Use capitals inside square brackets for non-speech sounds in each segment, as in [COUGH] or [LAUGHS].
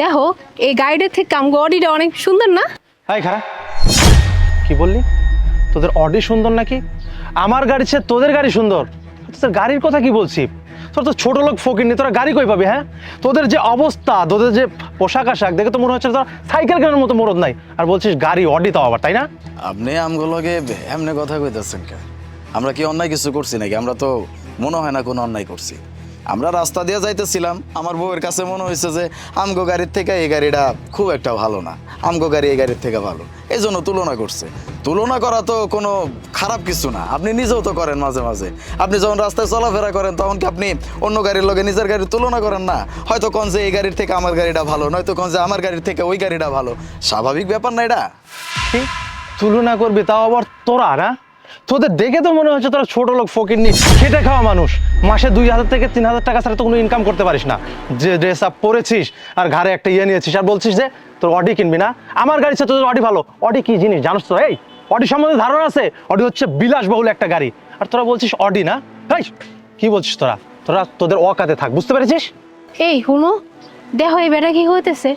দেখো এই গাড়িটার থেকে আমগো অডিটা অনেক সুন্দর না? হাই খারা কি বললি? তোদের অডি সুন্দর নাকি? আমার গাড়ি সে তোদের গাড়ি সুন্দর? তোর গাড়ির কথা কি বলছি? তোর তো ছোট লোক ফকির নি তোরা গাড়ি কই পাবি হ্যাঁ? তোদের যে অবস্থা তোদের যে পোশাক আশাক দেখে তো মনে হচ্ছে তোরা সাইকেল কেনার মতো মরদ নাই। আর বলছিস গাড়ি অডি তাও আবার তাই না? আপনি আমগুলোকে এমনি কথা কইতেছেন কে আমরা কি অন্যায় কিছু করছি নাকি? আমরা তো মনে হয় না কোনো অন্যায় করছি। আমরা রাস্তা দিয়ে যাইতেছিলাম, আমার বউয়ের কাছে মনে হয়েছে যে আমগো গাড়ির থেকে এই গাড়িটা খুব একটা ভালো না, আমগো গাড়ি এই গাড়ির থেকে ভালো। এই জন্য তুলনা করছে। তুলনা করা তো কোনো খারাপ কিছু না, আপনি নিজেও তো করেন মাঝে মাঝে। আপনি যখন রাস্তায় চলাফেরা করেন, তখন কি আপনি অন্য গাড়ির লগে নিজের গাড়ির তুলনা করেন না? হয়তো কোন যে এই গাড়ির থেকে আমার গাড়িটা ভালো, নয়তো কোন যে আমার গাড়ির থেকে ওই গাড়িটা ভালো। স্বাভাবিক ব্যাপার না এটা? তুলনা করবি তাও আবার তোরা, না? তোদের দেখে তো মনে হচ্ছে তোরা ছোট লোক, ফকির নি। খেটে খাওয়া মানুষ। মাসে দুই হাজার থেকে তিন হাজার টাকা ছাড়া তো কোনো ইনকাম করতে পারিস না। যে ড্রেস আপ পরেছিস আর ঘাড়ে একটা ইয়ে নিয়েছিস আর বলছিস যে, তোর অডি কিনবি না? আমার গাড়ি সে তোদের অডি ভালো। অডি কি জিনিস জানোস তো? এই, অডি সম্বন্ধে ধারণা আছে? অডি হচ্ছে বিলাসবহুল একটা গাড়ি। আর তোরা বলছিস অডি না? এই কি বলছিস তোরা? তোরা তোদের অকাতে থাক, বুঝতে পেরেছিস? এই শুনো দেখো এই বেটা কি হইতেছে।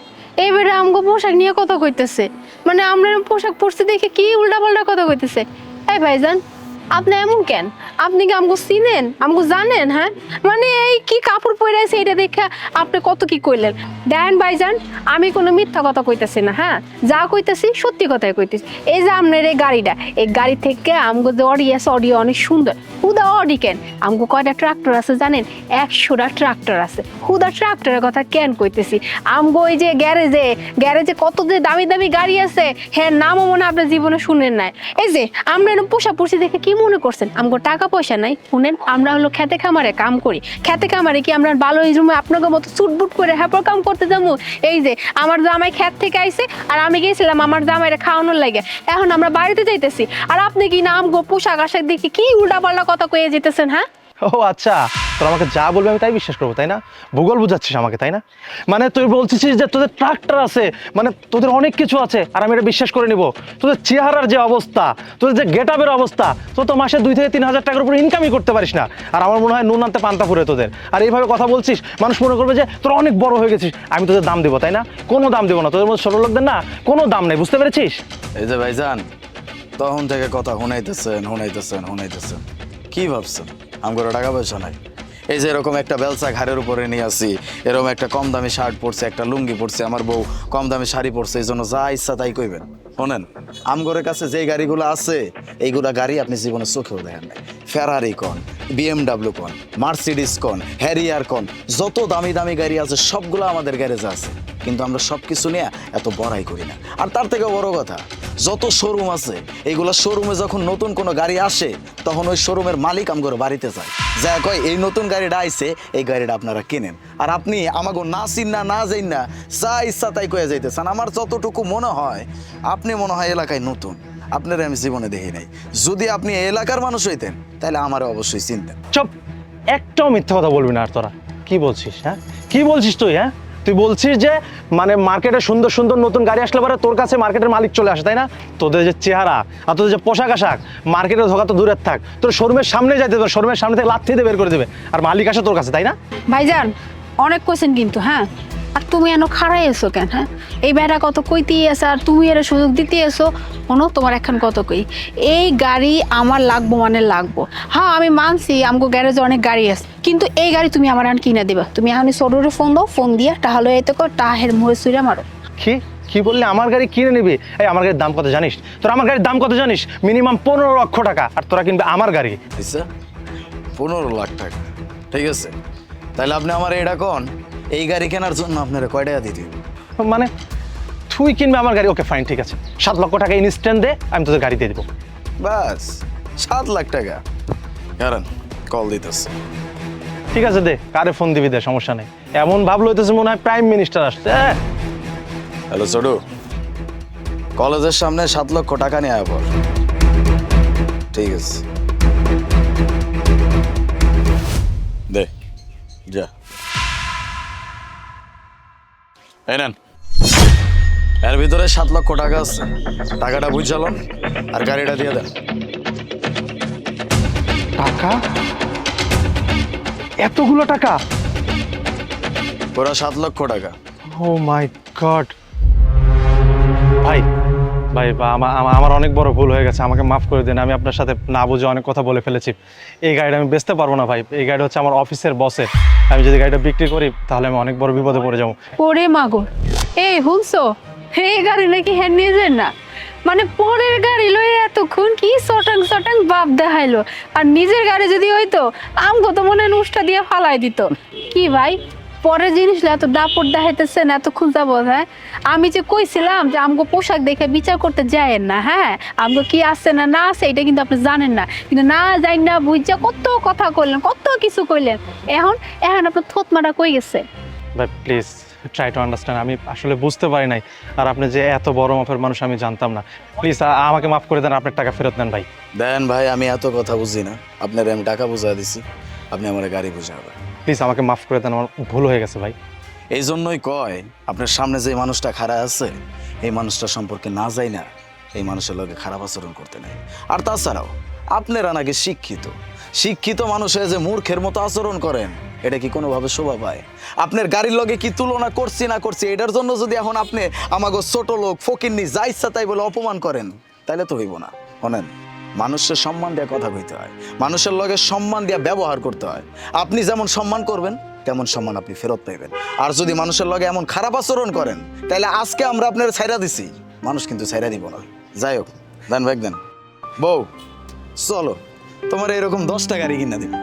এই বেটা আমগো পোশাক নিয়ে কথা কইতেছে। মানে আমরা পোশাক পরছি দেখে কি উল্টা পাল্টা কথা কইতেছে? এই ভাইজান আপনি এমন কেন? আপনি কি আমগো চিনেন? আমগো জানেন হ্যাঁ? মানে এই কি কাপড় পরে আছে এটা দেখে আপনি কত কি কইলেন দেন ভাইজান, আমি কোনো মিথ্যা কথা কইতেছি না হ্যাঁ? যা কইতেছি সত্যি কথাই কইতেছি। এই যে আপনার এই গাড়িটা, এই গাড়ি থেকে আমগো যে অডি আছে অডি অনেক সুন্দর। হুদা অডি কেন? আমগো কয়টা ট্রাক্টর আছে জানেন? একশোটা ট্রাক্টর আছে। হুদা ট্রাক্টরের কথা কেন কইতেছি? আমগো ওই যে গ্যারেজে গ্যারেজে কত যে দামি দামি গাড়ি আছে হ্যাঁ নামও মনে আপনার জীবনে শুনেন নাই। এই যে, আমরা এরকম পোষা পুষি দেখে কি মনে করছেন? আমগো টাকা পয়সা নাই। শুনেন, আমরা হলো খেতে খামারে কাম করি। খেতে খামারে কি আমরা ভালো এই রুমে আপনাকে মতো চুটবুট করে হ্যাপর কাম করতে যাব? এই যে, আমার জামাই খেত থেকে আইসে আর আমি গেছিলাম আমার জামাইরে খাওয়ানোর লাগে। এখন আমরা বাড়িতে যাইতেছি। আর আপনি কি না আমগো পোশাক আশাক দেখি কি উল্টা পাল্টা কথা কয়ে যেতেছেন হ্যাঁ? [LAUGHS] ও আচ্ছা তোর আমাকে যা বলবি আমি তাই বিশ্বাস করব, তাই না? ভূগোল বুঝাচ্ছিস আমাকে, তাই না? মানে তুই বলছিস যে তোদের ট্রাক্টর আছে মানে তোদের অনেক কিছু আছে, আর আমি এটা বিশ্বাস করে নিব। তোদের চেহারার যে অবস্থা, তোদের যে গেট আপের অবস্থা তো তো মাসে দুই থেকে তিন হাজার টাকার উপর ইনকামই করতে পারিস না। আর আমার মনে হয় নুন আনতে পান্তা ফুরে তোদের। আর এইভাবে কথা বলছিস, মানুষ মনে করবে যে তোরা অনেক বড় হয়ে গেছিস, আমি তোদের দাম দেবো, তাই না? কোনো দাম দেবো না, তোদের মধ্যে ছোট লোকদের না কোনো দাম নেই, বুঝতে পেরেছিস? এই যে ভাইজান, তখন থেকে কথা শুনাইতেছেন শুনাইতেছেন শুনাইতেছেন। কি ভাবছেন? আমার টাকা পয়সা নাই। এই যে এরকম একটা বেলসা ঘাড়ের উপরে নিয়ে আসি, এরকম একটা কম দামি শার্ট পরছে, একটা লুঙ্গি পরছে, আমার বউ কম দামি শাড়ি পরছে, এই জন্য যা ইচ্ছা তাই কইবেন। শোনেন আমগরের কাছে যেই গাড়িগুলো আছে, এইগুলা গাড়ি আপনি জীবনে চোখেও দেখেন নাই। ফেরারি কন বিএমডাব্লিউ কন মার্সিডিস কন হ্যারিয়ার কন, যত দামি দামি গাড়ি আছে, সবগুলো আমাদের গ্যারেজে আছে। কিন্তু আমরা সব কিছু নিয়ে এত বড়াই করি না। আর তার থেকে বড় কথা যত শোরুম আছে এইগুলো শোরুমে যখন নতুন কোনো গাড়ি আসে, তখন ওই শোরুমের মালিক আমগর বাড়িতে যায়। যা কয়, এই নতুন গাড়িটা আইছে, এই গাড়িটা আপনারা কিনেন। আর আপনি আমাকে না চিন না না যাই না যা ইচ্ছা তাই কয়ে যাইতেছেন। আমার যতটুকু মনে হয়, আপনি মনে হয় এলাকায় নতুন। আপনার আমি জীবনে দেখি নাই। যদি আপনি এলাকার মানুষ হইতেন, তাহলে আমার অবশ্যই চিনতেন। চুপ, একটাও মিথ্যা কথা বলবি না আর তোরা। কি বলছিস হ্যাঁ? কি বলছিস তুই হ্যাঁ? তুই বলছিস যে মানে মার্কেটে সুন্দর সুন্দর নতুন গাড়ি আসলে পরে তোর কাছে মার্কেটের মালিক চলে আসে, তাই না? তোদের যে চেহারা আর তোদের যে পোশাক আশাক, মার্কেটে ধোকা তো দূরের থাক। তোর শোরুমের সামনে যাইতে দেবে শোরুমের সামনে থেকে লাথি দিয়ে বের করে দেবে। আর মালিক আসে তোর কাছে, তাই না? ভাইজান, অনেক কোয়েশ্চেন কিন্তু হ্যাঁ? আর তুমি এনো খাড়াই এসো কেন হ্যাঁ? এই বেড়া কত কইতেই আছে আর তুমি এর সুযোগ দিতে এসো শোনো তোমার এখন কত কই? এই গাড়ি আমার লাগবো মানে লাগবো। হ্যাঁ আমি মানছি আমগো গ্যারেজে অনেক গাড়ি আছে। কিন্তু এই গাড়ি তুমি আমার এখন কিনে দিবা। তুমি এখন সরুরে ফোন দাও ফোন দিয়ে তাহলে এতে তো টাহের মুহে সুইরা মারো। কি? কি বললে? আমার গাড়ি কিনে নিবি? এই আমার গাড়ির দাম কত জানিস? তোর আমার গাড়ির দাম কত জানিস? মিনিমাম পনেরো লক্ষ টাকা। আর তোরা কিনবে আমার গাড়ি। পনেরো লাখ টাকা। ঠিক আছে। তাহলে আপনি আমার এটা কোন। এই গাড়ি কেনার জন্য আপনারা কয় টাকা দিতে মানে তুই কিনবে আমার গাড়ি ওকে ফাইন ঠিক আছে। সাত লক্ষ টাকা ইনস্ট্যান্ট দে আমি তোদের গাড়ি দিয়ে দেবো। বাস সাত লাখ টাকা। কারণ কল দিতেছে। ঠিক আছে দে কারে ফোন দিবি দে সমস্যা নেই। এমন ভাবলো হইতেছে মনে হয় প্রাইম মিনিস্টার আসছে হ্যাঁ হ্যালো ছোটু কলেজের সামনে সাত লক্ষ টাকা নিয়ে আয় ঠিক আছে। এই নেন। এর ভিতরে সাত লক্ষ টাকা আছে। টাকাটা বুঝালাম আর গাড়িটা দিয়ে দেন। টাকা? এতগুলো টাকা? ওরা সাত লক্ষ টাকা। ও মাই গড ভাই ভাই আমার অনেক বড় ভুল হয়ে গেছে, আমাকে মাফ করে দিন, আমি আপনার সাথে না বুঝে অনেক কথা বলে ফেলেছি। এই গাড়িটা আমি বেচতে পারব না ভাই, এই গাড়িটা হচ্ছে আমার অফিসের বসের আমি যদি গাড়িটা বিক্রি করি, তাহলে আমি অনেক বড় বিপদে পড়ে যাব। ওরে মাগো, এই শুনছো? এই গাড়ি নাকি হ্যাঁ নিজের না। মানে পরের গাড়ি লই এতক্ষণ কি সটাং সটাং বাপ দেখাইলো। আর নিজের গাড়ি যদি হইতো, আমগো তো মনে হয় উষ্টা দিয়ে ফালাই দিত। কি ভাই? পরের জিনিস এত দাপট দেখাইতেছেন এতক্ষণ যাব হ্যাঁ? আমি যে কইছিলাম যে আমগো পোশাক দেখে বিচার করতে যায়েন না হ্যাঁ? আমগো কি আছে না না আছে এটা কিন্তু আপনি জানেন না। কিন্তু না যাই না বুঝা কত কথা কইলেন কত কিছু কইলেন। এখন এখন আপনার থতমাটা কই গেছে? ভাই প্লিজ ট্রাই টু আন্ডারস্ট্যান্ড আমি আসলে বুঝতে পারি নাই আর আপনি যে এত বড় মাপের মানুষ আমি জানতাম না। প্লিজ আমাকে মাফ করে দেন আপনার টাকা ফেরত নেন ভাই। দেন ভাই আমি এত কথা বুঝি না। আপনার আমি টাকা বুঝা দিছি আপনি আমার গাড়ি বুঝাবেন। প্লিজ আমাকে মাফ করে দেন, আমার ভুল হয়ে গেছে ভাই। এই জন্যই কয়, আপনার সামনে যে মানুষটা খাড়া আছে, এই মানুষটা সম্পর্কে না যাই না, এই মানুষের লোকে খারাপ আচরণ করতে নেই। আর তাছাড়াও, আপনারা নাকি শিক্ষিত। শিক্ষিত মানুষে যে মূর্খের মতো আচরণ করেন, এটা কি কোনোভাবে শোভা পায়? আপনার গাড়ির লগে কি তুলনা করছি না করছি, এটার জন্য যদি এখন আপনি আমাকে ছোট লোক ফকিরনি যা ইচ্ছা তাই বলে অপমান করেন তাহলে তো হইব না। শোনেন। মানুষের সম্মান দিয়ে কথা কইতে হয়। মানুষের লগে সম্মান দিয়ে ব্যবহার করতে হয়। আপনি যেমন সম্মান করবেন, তেমন সম্মান আপনি ফেরত পাইবেন। আর যদি মানুষের লগে এমন খারাপ আচরণ করেন তাহলে আজকে আমরা আপনার ছাইরা দিছি। মানুষ কিন্তু ছাইরা দিব না। যাই হোক, দেন ভাই, দেন। বউ, চলো। তোমার এরকম দশটা গাড়ি কিনে দিন